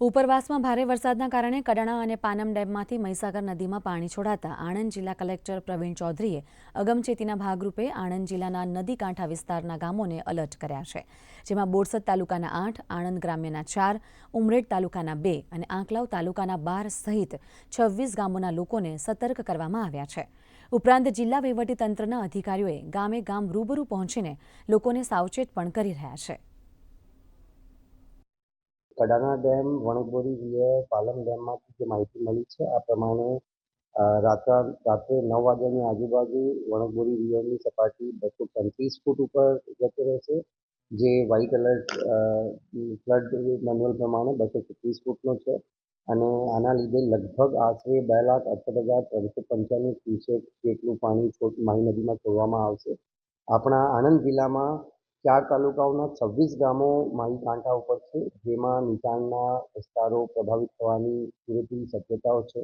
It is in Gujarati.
ઉપરવાસમાં ભારે વરસાદના કારણે કડાણા અને પાનમ ડેમમાંથી મહીસાગર નદીમાં પાણી છોડાતા આણંદ જિલ્લા કલેક્ટર પ્રવીણ ચૌધરીએ અગમચેતીના ભાગરૂપે આણંદ જિલ્લાના નદી કાંઠા વિસ્તારના ગામોને એલર્ટ કર્યા છે, જેમાં બોરસદ તાલુકાના આઠ, આણંદ ગ્રામ્યના ચાર, ઉમરેડ તાલુકાના બે અને આંકલાવ તાલુકાના બાર સહિત છવ્વીસ ગામોના લોકોને સતર્ક કરવામાં આવ્યા છે. ઉપરાંત જિલ્લા વહીવટીતંત્રના અધિકારીઓએ ગામે ગામ રૂબરૂ પહોંચીને લોકોને સાવચેત પણ કરી રહ્યા છે. કડાણા ડેમ, વણકબોરી વીએ, પાલમ ડેમમાંથી જે માહિતી મળી છે, આ પ્રમાણે રાત્રા, રાત્રે નવ વાગ્યાની આજુબાજુ વણકબોરી વીએની સપાટી બસો પાંત્રીસ ફૂટ ઉપર જતો રહેશે જે વ્હાઇટ એલર્ટ ફ્લડ મેન્યુઅલ પ્રમાણે બસો છત્રીસ ફૂટનો છે અને આના લીધે લગભગ આશરે બે લાખ અડસઠ હજાર ત્રણસો પંચાણું ક્યુસેક જેટલું પાણી માહી નદીમાં છોડવામાં આવશે. આપણા આણંદ જિલ્લામાં ચાર તાલુકાઓના છવ્વીસ ગામો માહી કાંઠા ઉપર છે, જેમાં નીચાણના વિસ્તારો પ્રભાવિત થવાની પૂરેપૂરી શક્યતાઓ છે.